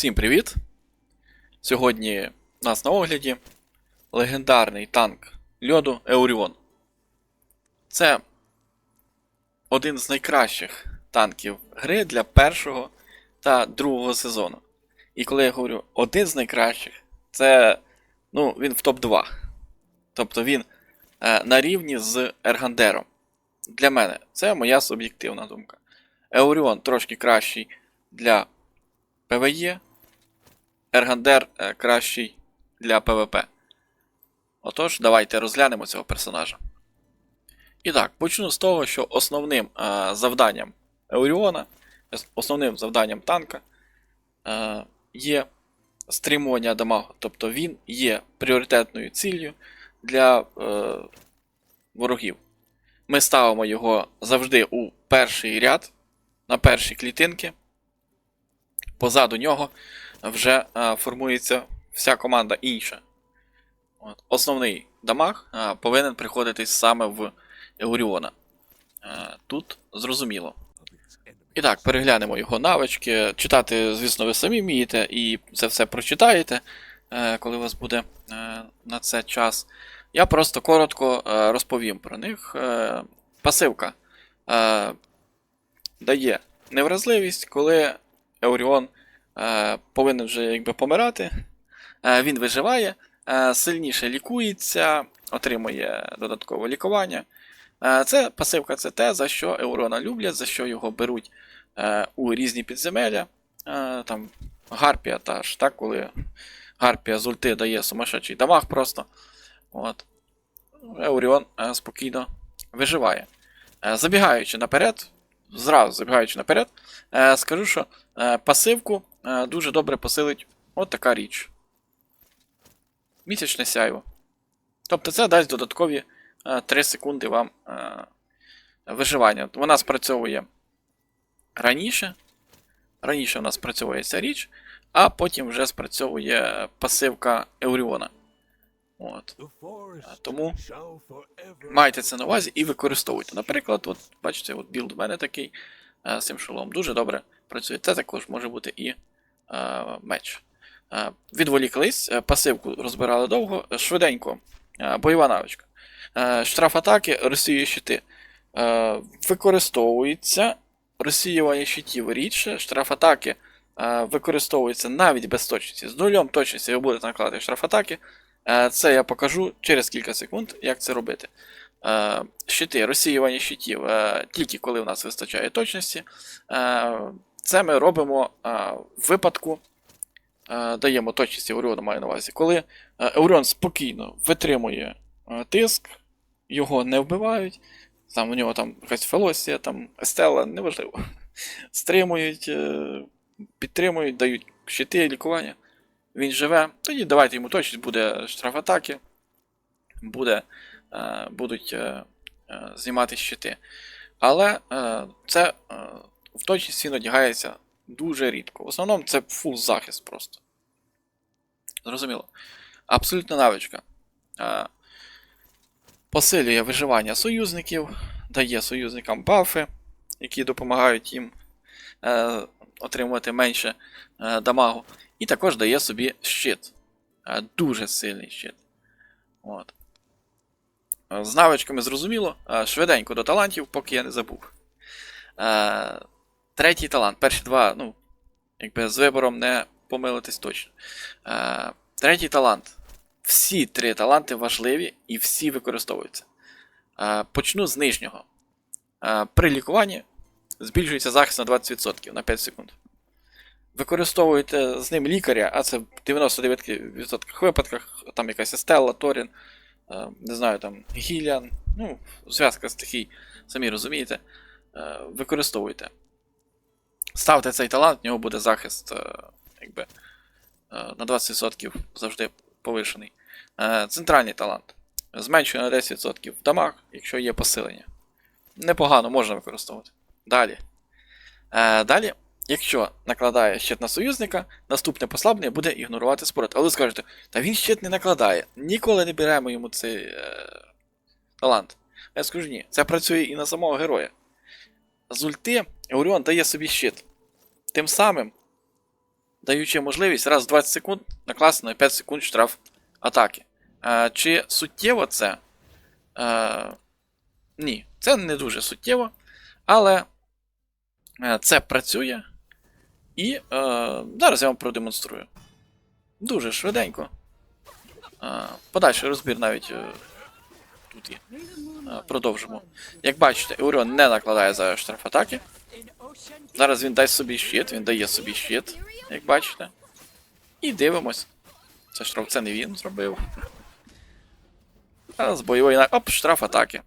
Всім привіт! Сьогодні у нас на огляді легендарний танк льоду Еуріон. Це один з найкращих танків гри для першого та другого сезону. І коли я говорю один з найкращих, це ну, він в топ-2. Тобто він е, на рівні з Ергандером. Для мене це моя суб'єктивна думка. Еуріон трошки кращий для ПВЕ, Ергандер е, кращий для ПВП. Отож, давайте розглянемо цього персонажа. І так, почну з того, що основним е, завданням Еуріона, основним завданням танка е, є стримування дамагу. Тобто він є пріоритетною ціллю для е, ворогів. Ми ставимо його завжди у перший ряд, на перші клітинки. Позаду нього вже е, формується вся команда інша. От. Основний дамаг е, повинен приходитись саме в Еуріона. Е, тут зрозуміло. І так, переглянемо його навички. Читати, звісно, ви самі вмієте, і це все прочитаєте, коли у вас буде на це час. Я просто коротко розповім про них. Пасивка дає невразливість, коли Еуріон повинен вже якби помирати. Е, він виживає, е, сильніше лікується, отримує додаткове лікування. Е, це пасивка це те, за що Еурона люблять, за що його беруть е, у різні підземелля. Е, там Гарпія та ж, так, коли Гарпія з ульти дає сумасшедший дамаг просто. От. Еуріон е, спокійно виживає. Е, забігаючи наперед, зразу забігаючи наперед, е, скажу, що е, пасивку е, дуже добре посилить от така річ. Місячне сяйво. Тобто це дасть додаткові е, 3 секунди вам е, виживання. Вона спрацьовує раніше. Раніше у нас спрацьовує ця річ, а потім вже спрацьовує пасивка Еуріона. От. Тому Майте це на увазі і використовуйте. Наприклад, от, бачите, от білд у мене такий е, з цим шолом дуже добре працює. Це також може бути і е, меч. Е, відволіклись, е, пасивку розбирали довго, е, швиденько. Е, бойова навичка. Е, штраф атаки, розсіює щити. Е, використовується розсіювання щитів рідше, штраф атаки е, використовується навіть без точності. З нульом точності ви будете накладати штраф атаки. Е, Це я покажу через кілька секунд, як це робити. Е, Щити, розсіювання щитів е, тільки коли в нас вистачає точності. Це ми робимо е, в випадку, е, даємо точність Еуріону, маю на увазі, коли Еуріон спокійно витримує е, тиск, його не вбивають. Там у нього там якась Фелосія, там Естела, неважливо. Стримують, підтримують, дають щити, лікування він живе, тоді давайте йому точність, буде штраф атаки, буде, будуть знімати щити. Але це в точність він одягається дуже рідко. В основному це фул захист просто. Зрозуміло. Абсолютна навичка. Посилює виживання союзників, дає союзникам бафи, які допомагають їм е, отримувати менше е, дамагу. І також дає собі щит. Е, Дуже сильний щит. От. З навичками зрозуміло. Е, Швиденько до талантів, поки я не забув. Е, Третій талант. Перші два, ну, якби з вибором не помилитись точно. Е, Третій талант. Всі три таланти важливі і всі використовуються. Е, Почну з нижнього. Е, При лікуванні збільшується захист на 20% на 5 секунд використовуєте з ним лікаря, а це в 99% випадках, там якась Естелла, Торін, е, не знаю, там Гіліан, ну, зв'язка стихій, самі розумієте, е, використовуйте. Ставте цей талант, в нього буде захист е, якби, е, на 20% завжди повишений. Е, Центральний талант. Зменшує на 10% в дамаг, якщо є посилення. Непогано можна використовувати. Далі. Далі Якщо накладає щит на союзника, наступне послаблення буде ігнорувати спорт. Але скажете, та він щит не накладає. Ніколи не беремо йому цей е, талант. Я скажу ні, це працює і на самого героя. З ульти Еуріон дає собі щит. Тим самим даючи можливість раз в 20 секунд накласти на 5 секунд штраф атаки. Е, чи суттєво це? Е, ні, це не дуже суттєво, але е, це працює. І е, зараз я вам продемонструю. Дуже швиденько. Е, подальший розбір навіть е, тут є. Е, продовжимо. Як бачите, Еуріон не накладає за штраф атаки. Зараз він дасть собі щит, він дає собі щит, як бачите. І дивимось. Це штраф, це не він зробив. А з бойової на. Оп, штраф атаки.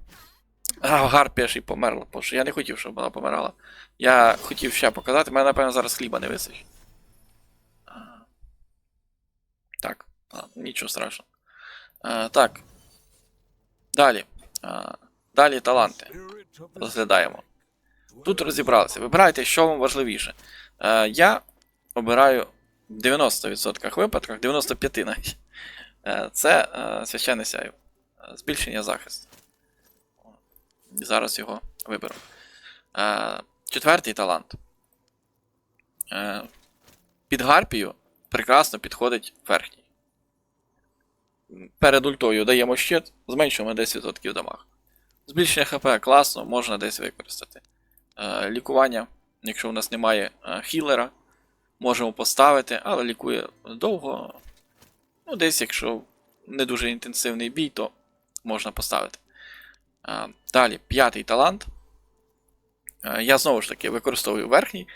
А, Гарпія ж і померла, боже. Я не хотів, щоб вона помирала. Я хотів ще показати, мене, напевно, зараз хліба не висить. Так, а, нічого страшного. А, так. Далі. А, далі таланти. Розглядаємо. Тут розібралися. Вибирайте, що вам важливіше. Е, я обираю в 90% випадках, 95% навіть. Е, це е, священне сяйво. Збільшення захисту. Зараз його виберу. Четвертий талант. Під гарпію прекрасно підходить верхній. Перед ультою даємо щит, зменшуємо 10% дамаг. Збільшення ХП класно, можна десь використати. Е, лікування, якщо у нас немає е, хілера, можемо поставити, але лікує довго. Ну, десь, якщо не дуже інтенсивний бій, то можна поставити. Е, далі, п'ятий талант. Я знову ж таки використовую верхній.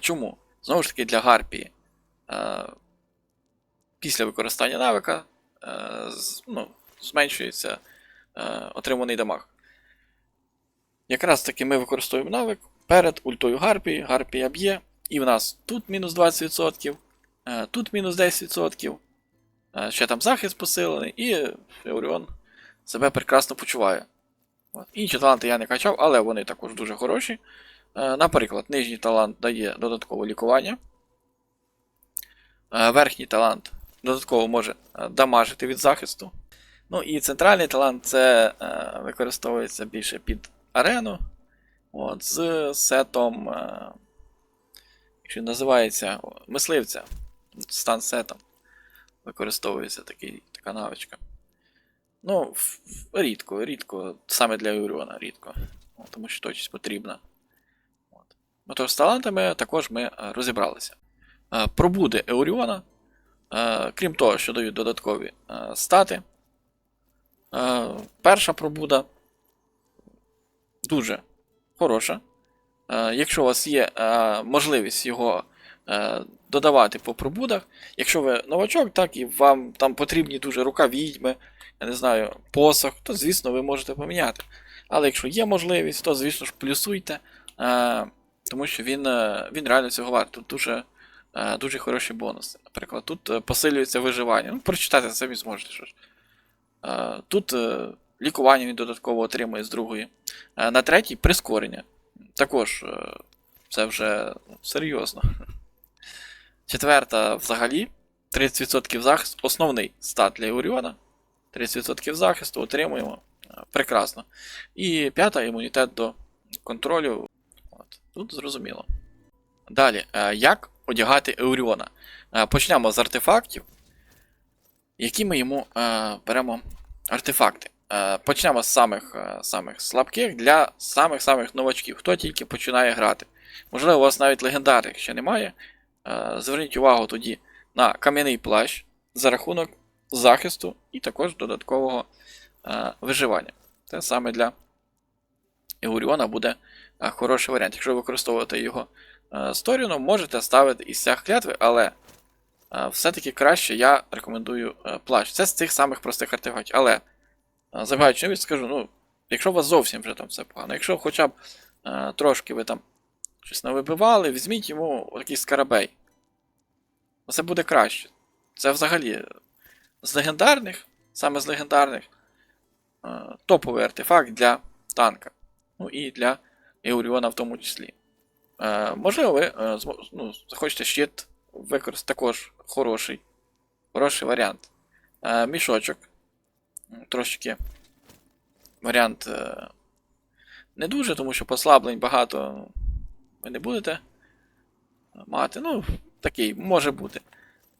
Чому? Знову ж таки, для гарпії. Після використання навика ну, зменшується е, отриманий дамаг. Якраз таки ми використовуємо навик перед ультою Гарпії, Гарпія б'є, і в нас тут мінус 20%, е, тут мінус 10%, е, ще там захист посилений, і Еуріон себе прекрасно почуває. Інші таланти я не качав, але вони також дуже хороші. Е, Наприклад, нижній талант дає додаткове лікування. Е, Верхній талант додатково може е, дамажити від захисту. Ну і центральний талант це е, використовується більше під арену. От, з сетом, е, що називається мисливця. Стан сетом. Використовується такий, така навичка. Ну, рідко, рідко, саме для Юріона рідко. Тому що точність потрібна. От. Ну, з талантами також ми розібралися. Е, Пробуди Еуріона, крім того, що дають додаткові е, стати. Е, Перша пробуда дуже хороша. Е, Якщо у вас є е, можливість його е, додавати по пробудах, якщо ви новачок, так і вам там потрібні дуже рука відьми, я не знаю, посох, то звісно ви можете поміняти. Але якщо є можливість, то звісно ж плюсуйте, е, тому що він, е, він реально цього. Тут дуже, е, дуже хороші бонуси. Наприклад, тут е, посилюється виживання. Ну, прочитати самі зможете. Що ж. Е, Тут е, лікування він додатково отримує з другої. Е, На третій прискорення. Також е, це вже ну, серйозно. Четверта взагалі 30% захисту. Основний стат для Еуріона. 30% захисту отримуємо. Е, Прекрасно. І п'ята імунітет до контролю. От, тут зрозуміло. Далі, е, як одягати Еуріона? Е, Почнемо з артефактів. Які ми йому е, беремо артефакти? Е, почнемо з самих, е, самих слабких для самих-самих новачків, хто тільки починає грати. Можливо, у вас навіть легендарних ще немає. Е, зверніть увагу тоді на кам'яний плащ за рахунок захисту і також додаткового е, виживання. Це саме для Еуріона буде е, хороший варіант. Якщо ви використовуєте його сторіну, можете ставити із стяг клятви, але е, все-таки краще я рекомендую е, плащ. Це з цих самих простих артефактів. Але, е, забігаючи навіть скажу, ну, якщо у вас зовсім вже там все погано, якщо хоча б е, трошки ви там щось навибивали, візьміть йому такий скарабей. Це буде краще. Це взагалі з легендарних, саме з легендарних, е, топовий артефакт для танка. Ну і для Еуріона в тому числі. Е, можливо, ви е, ну, захочете щит використати також хороший, хороший варіант. Е, мішочок. Трошки варіант не дуже, тому що послаблень багато ви не будете мати. Ну, такий може бути.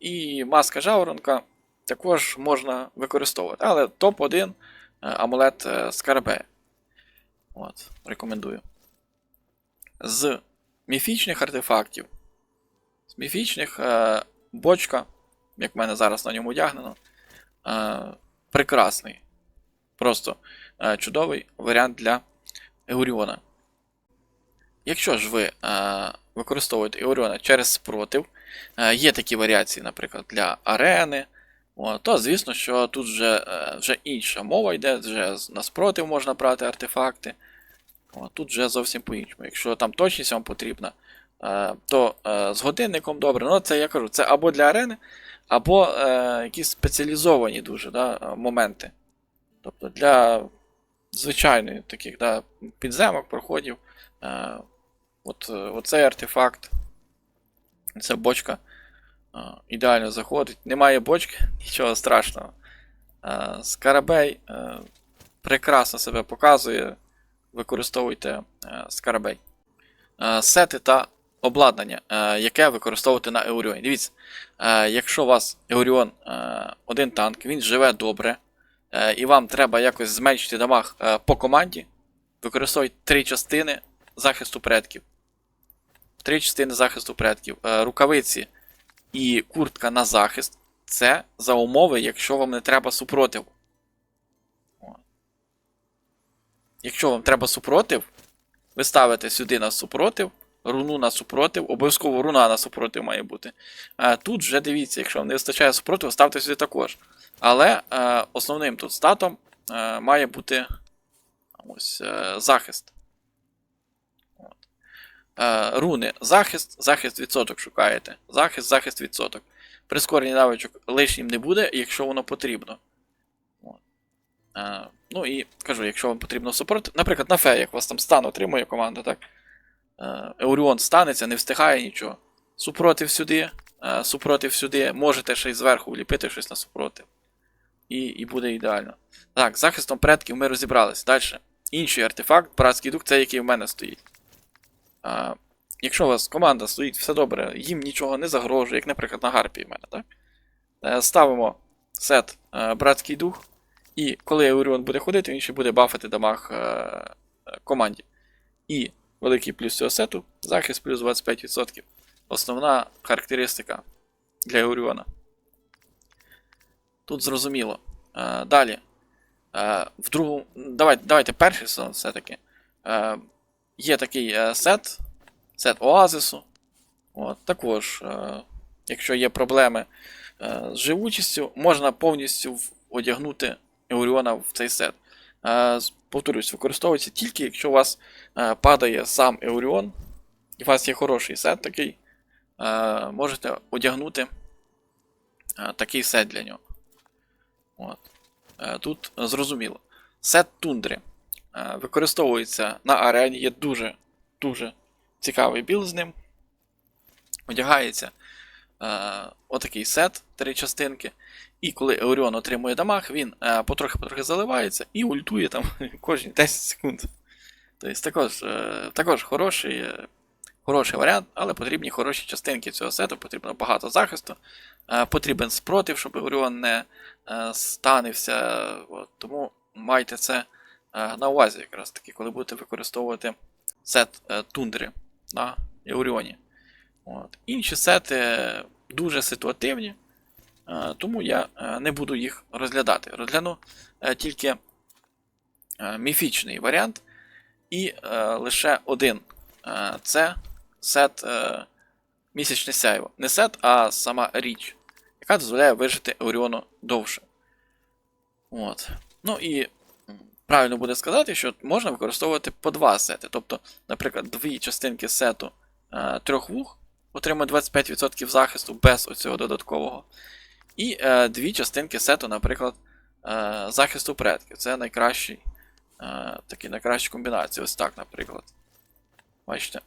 І маска жаворонка також можна використовувати. Але топ-1 е, амулет Скарабея. От, рекомендую. З міфічних артефактів. З міфічних е, бочка, як в мене зараз на ньому одягнено, е, прекрасний. Просто е, чудовий варіант для Еуріона. Якщо ж ви е, використовуєте Еуріона через спротив, е, є такі варіації, наприклад, для арени, о, то звісно, що тут вже, е, вже інша мова йде, вже на спротив можна брати артефакти. О, тут вже зовсім по-іншому. Якщо там точність вам потрібна, е, то е, з годинником добре. Ну, це я кажу, це або для арени, або е, якісь спеціалізовані дуже да, моменти. Тобто для звичайних таких да, підземок, проходів. От, оцей артефакт, ця бочка ідеально заходить. Немає бочки, нічого страшного. Скарабей прекрасно себе показує. Використовуйте е, Скарабей. Е, Сети та обладнання, е, яке використовувати на Еуріоні. Дивіться, якщо у вас Еуріон один танк, він живе добре, і вам треба якось зменшити дамаг по команді, використовуйте три частини захисту предків. Три частини захисту предків. Рукавиці і куртка на захист. Це за умови, якщо вам не треба супротив. О. Якщо вам треба супротив, ви ставите сюди на супротив, руну на супротив, обов'язково руна на супротив має бути. Е, Тут вже дивіться, якщо вам не вистачає супротиву, ставте сюди також. Але е, основним тут статом е, має бути ось, е, захист. От. Е, руни захист, захист відсоток шукаєте. Захист, захист відсоток. Прискорення навичок лишнім не буде, якщо воно потрібно. Е, ну і кажу, якщо вам потрібно супротив, наприклад, на феях у вас там стан отримує команда, так? Е, Еуріон станеться, не встигає нічого. Супротив сюди, е, супротив сюди, можете ще й зверху вліпити щось на супротив. І, і буде ідеально. Так, захистом предків ми розібрались. Далі. Інший артефакт, братський дух, це який в мене стоїть. А, якщо у вас команда стоїть, все добре, їм нічого не загрожує, як, наприклад, на гарпі в мене, так? Е, Ставимо сет е, братський дух, і коли Еуріон буде ходити, він ще буде бафати дамаг е, е, команді. І великий плюс цього сету захист плюс 25%. Основна характеристика для Еуріона. Тут зрозуміло. Е, далі. Е, в другому. Давайте, давайте перший сезон все-таки. Е, є такий е, сет. Сет Оазису. От, також, е, якщо є проблеми е, з живучістю, можна повністю одягнути Еуріона в цей сет. Е, повторюсь, використовується тільки, якщо у вас е, падає сам Еуріон, і у вас є хороший сет такий, е, можете одягнути такий сет для нього. От. Тут зрозуміло. Сет тундри використовується на арені, є дуже дуже цікавий білд з ним. Одягається е, отакий сет, три частинки. І коли Еуріон отримує дамаг, він е, потрохи-потрохи заливається і ультує там кожні 10 секунд. Тобто також, е, також хороший, е, хороший варіант, але потрібні хороші частинки цього сету, потрібно багато захисту, е, потрібен спротив, щоб Еуріон не е, станився. От, тому майте це е, на увазі, якраз таки, коли будете використовувати сет е, тундри на Еуріоні. От. Інші сети дуже ситуативні, е, тому я е, не буду їх розглядати. Розгляну е, тільки міфічний варіант, і лише один це сет місячне сяйво. Не сет, а сама річ, яка дозволяє вижити Еуріону довше. От. Ну і правильно буде сказати, що можна використовувати по два сети. Тобто, наприклад, дві частинки сету трьох вух отримує 25% захисту без оцього додаткового. І е, дві частинки сету, наприклад, е, захисту предків. Це найкращий, е, такі найкращі комбінації. Ось так, наприклад. Бачите,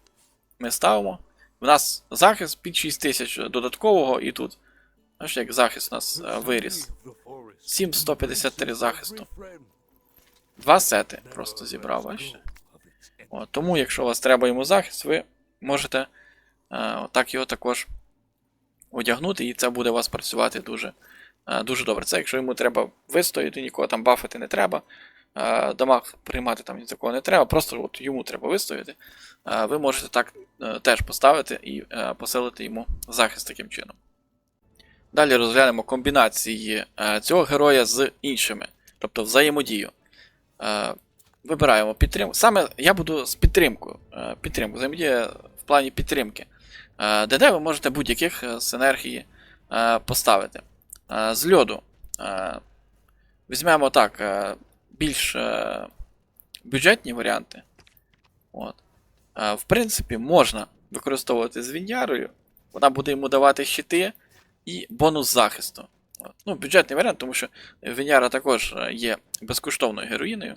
ми ставимо. У нас захист під 6000 додаткового, і тут. Бачите, як захист у нас е, виріс. 7153 захисту. Два сети просто зібрав, бачите. От, тому, якщо у вас треба йому захист, ви можете отак його також одягнути, і це буде у вас працювати дуже, е, дуже добре. Це якщо йому треба вистояти, нікого там бафити не треба. е, Дамаг приймати там за не треба, просто от йому треба вистояти. Е, Ви можете так е, теж поставити і е, посилити йому захист таким чином. Далі розглянемо комбінації е, цього героя з іншими, тобто взаємодію. Е, Вибираємо підтримку. Саме я буду з підтримкою. Е, Підтримку. Взаємодія в плані підтримки. Е, ДД ви можете будь-яких е, синергії е, поставити. З льоду. Візьмемо так, більш бюджетні варіанти. От. В принципі, можна використовувати з Вінярою. Вона буде йому давати щити і бонус захисту. От. Ну, бюджетний варіант, тому що Віняра також є безкоштовною героїною.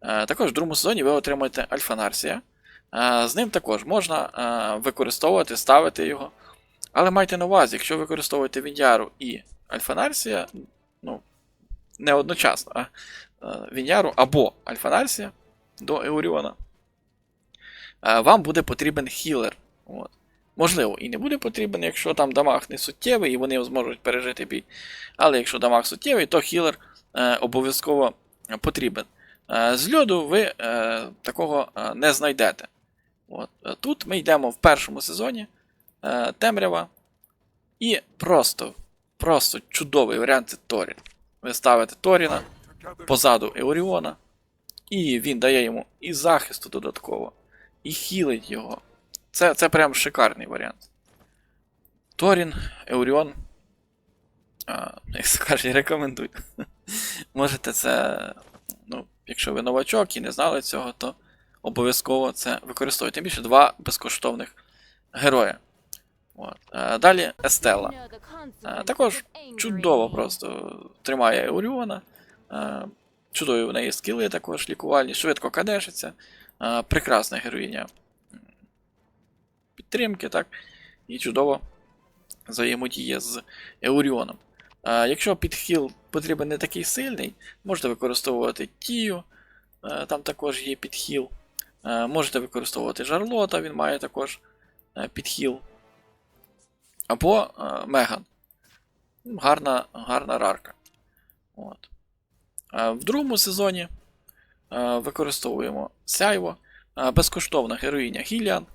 Також в другому сезоні ви отримаєте Альфа Нарсія. Е, З ним також можна е, використовувати, ставити його. Але майте на увазі, якщо використовуєте Віняру і Альфа Нарсія, ну, не одночасно, а е, Віняру або Альфа Нарсія до Еуріона, вам буде потрібен хілер. От. Можливо, і не буде потрібен, якщо там дамаг не суттєвий і вони зможуть пережити бій. Але якщо дамаг суттєвий, то хілер е, обов'язково потрібен. Е, З льоду ви е, такого не знайдете. От. Е, Тут ми йдемо в першому сезоні е, темрява. І просто, просто чудовий варіант це Торін. Ви ставите Торіна позаду Еоріона, і він дає йому і захисту додатково, і хілить його. Це, це прям шикарний варіант. Торін, Еуріон. А, як то кажуть, рекомендую. Можете це ну, якщо ви новачок і не знали цього, то обов'язково це використовуйте. Більше два безкоштовних героя. От. Е, Далі Естела. Е, Також чудово просто тримає Еуріона. Е, Чудові в неї скіли також лікувальні, швидко кадешиться. Прекрасна героїня підтримки, так. І чудово взаємодіє з Еуріоном. Якщо підхіл потрібен не такий сильний, можете використовувати Тію, там також є підхіл. Е, Можете використовувати Жарлота, він має також е, підхіл. Або е, Меган. Гарна, гарна рарка. От. В другому сезоні використовуємо Сяйво. Безкоштовна героїня Гіліан.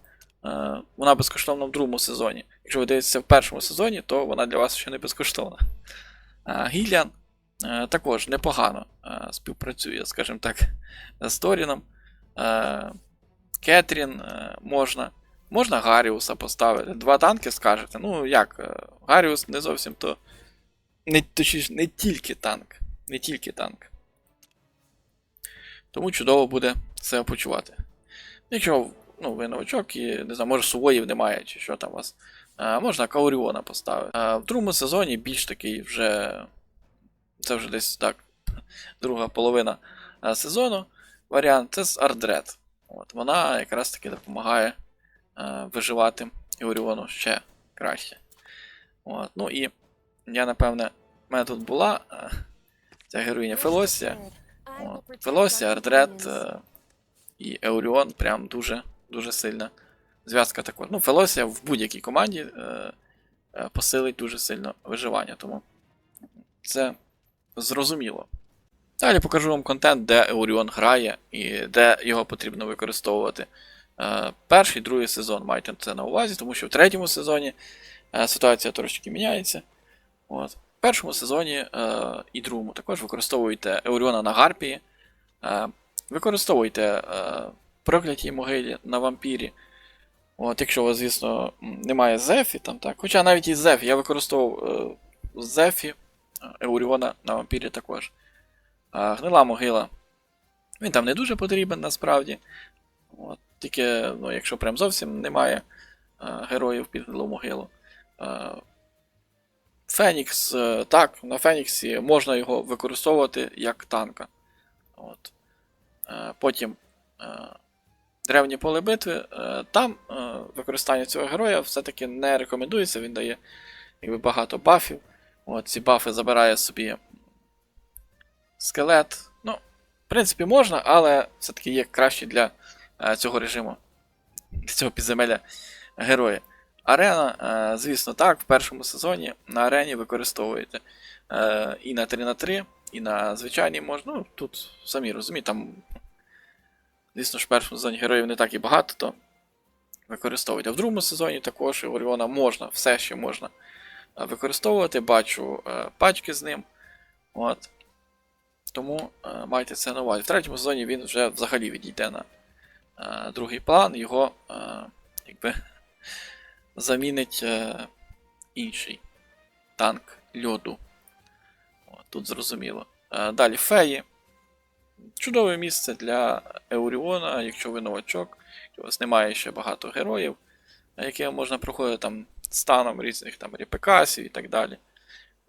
Вона безкоштовна в другому сезоні. Якщо ви дивитеся в першому сезоні, то вона для вас ще не безкоштовна. Гіліан також непогано співпрацює, скажімо так, з Торіном. Е, Кетрін е, можна. Можна Гаріуса поставити. Два танки скажете. Ну як, е, Гаріус не зовсім то. Не, точніше, не тільки танк. Не тільки танк. Тому чудово буде себе почувати. Якщо ну, ви новачок і не знаю, може сувоїв немає, чи що там у вас. А, можна Кауріона поставити. А, в другому сезоні більш такий вже. Це вже десь так. Друга половина сезону. Варіант це з Ардред. От, вона якраз таки допомагає а, виживати Іоріону ще краще. От, ну і я, напевне, в мене тут була а, ця героїня Фелосія. Фелосія, Ардред е, і Еуріон прям дуже, дуже сильна зв'язка також. Ну, Фелосія в будь-якій команді е, е, посилить дуже сильно виживання, тому це зрозуміло. Далі покажу вам контент, де Еуріон грає і де його потрібно використовувати. Е, перший, другий сезон майте це на увазі, тому що в третьому сезоні е, ситуація трошки міняється. От. В першому сезоні е, і другому також використовуєте Еуріона на Гарпії, використовуйте проклятій могилі на вампірі. От, якщо у вас, звісно, немає Зефі, там, так. Хоча навіть і Зефі, я використовував Зефі, Еуріона на вампірі також. А, гнила могила. Він там не дуже потрібен насправді. От, тільки, ну, якщо прям зовсім немає е, героїв під гнилу могилу. Е, Фенікс, е, так, на Феніксі можна його використовувати як танка. От. Е, Потім е, древнє поле битви. Там використання цього героя все-таки не рекомендується, він дає якби, багато бафів. От, ці бафи забирає собі скелет. Ну, в принципі, можна, але все-таки є краще для е, цього режиму, для цього підземелля герої. Арена, е, звісно, так, в першому сезоні на арені використовуєте е, і на 3 на 3 і на звичайній можна. Ну, тут самі розумієте, там, звісно ж, в першому сезоні героїв не так і багато, то використовуйте. В другому сезоні також Оріона можна, все ще можна використовувати. Бачу пачки з ним. От. Тому е, майте це на увазі. В третьому сезоні він вже взагалі відійде на е, другий план, його е, якби замінить е, інший танк льоду. От, тут зрозуміло. Е, далі феї. Чудове місце для Еуріона, якщо ви новачок, у вас немає ще багато героїв, які можна проходити там станом різних там репекасів і так далі.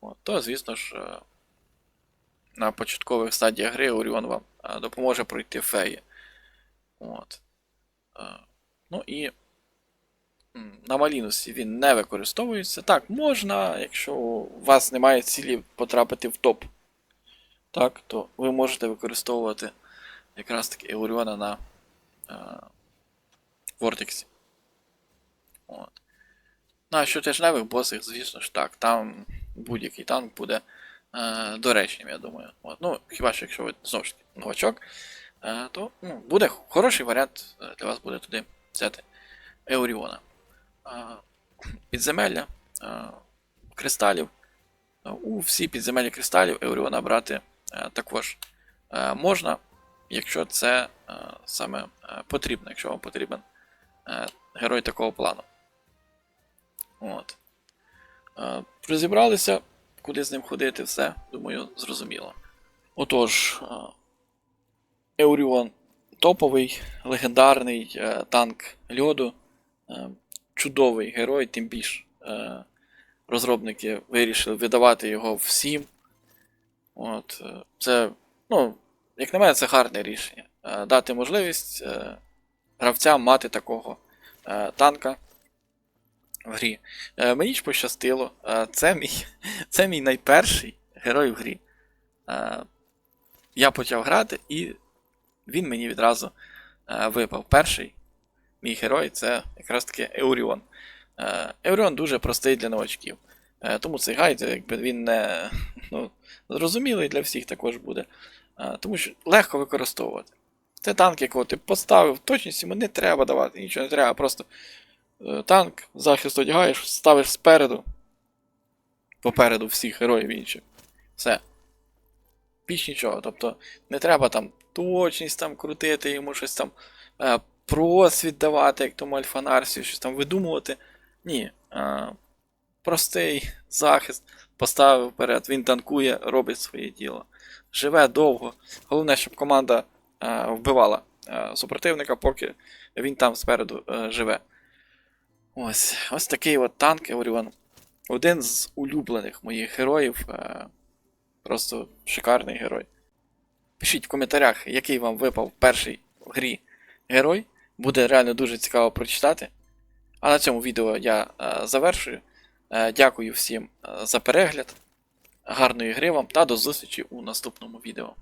От, то, звісно ж, е, на початкових стадіях гри Оріон вам е, допоможе пройти феї. От. Е, Ну і на Малінусі він не використовується. Так, можна, якщо у вас немає цілі потрапити в топ. Так, то ви можете використовувати якраз таки Еуріона на Вортексі. От. Ну, а що тижневих босих, звісно ж так, там будь-який танк буде е, доречним, я думаю. От. Ну, хіба що якщо ви знову ж таки новачок, е, то ну, буде хороший варіант е, для вас буде туди взяти Еуріона. Е, підземелля е, кристалів. Е, У всі підземелля кристалів Еуріона брати е, також е, можна, якщо це е, саме потрібно, якщо вам потрібен е, герой такого плану. От. Розібралися, куди з ним ходити, все, думаю, зрозуміло. Отож, е, Еуріон топовий, легендарний е, танк льоду, е, чудовий герой, тим більш розробники вирішили видавати його всім. От, це, ну, як на мене, це гарне рішення. Дати можливість гравцям мати такого танка в грі. Е, Мені ж пощастило. Е, Це мій, це мій найперший герой в грі. Е, Я почав грати, і він мені відразу е, випав. Перший мій герой це якраз таки Еуріон. Е, Еуріон дуже простий для новачків. Е, Тому цей гайд, якби він не ну, зрозумілий для всіх також буде. Е, Тому що легко використовувати. Це танк, якого ти поставив, точність йому не треба давати, нічого не треба, просто танк, захист одягаєш, ставиш спереду, попереду всіх героїв інших. Все. Більш нічого. Тобто не треба там точність там крутити, йому щось там е, просвіт давати, як тому Альфанарсію, щось там видумувати. Ні. Е, простий захист, поставив вперед, він танкує, робить своє діло. Живе довго. Головне, щоб команда е, вбивала е, супротивника, поки він там спереду е, живе. Ось ось такий от танк Еуріон. Один з улюблених моїх героїв. Е, просто шикарний герой. Пишіть в коментарях, який вам випав перший в грі герой. Буде реально дуже цікаво прочитати. А на цьому відео я е, завершую. Е, дякую всім за перегляд. Гарної гри вам та до зустрічі у наступному відео.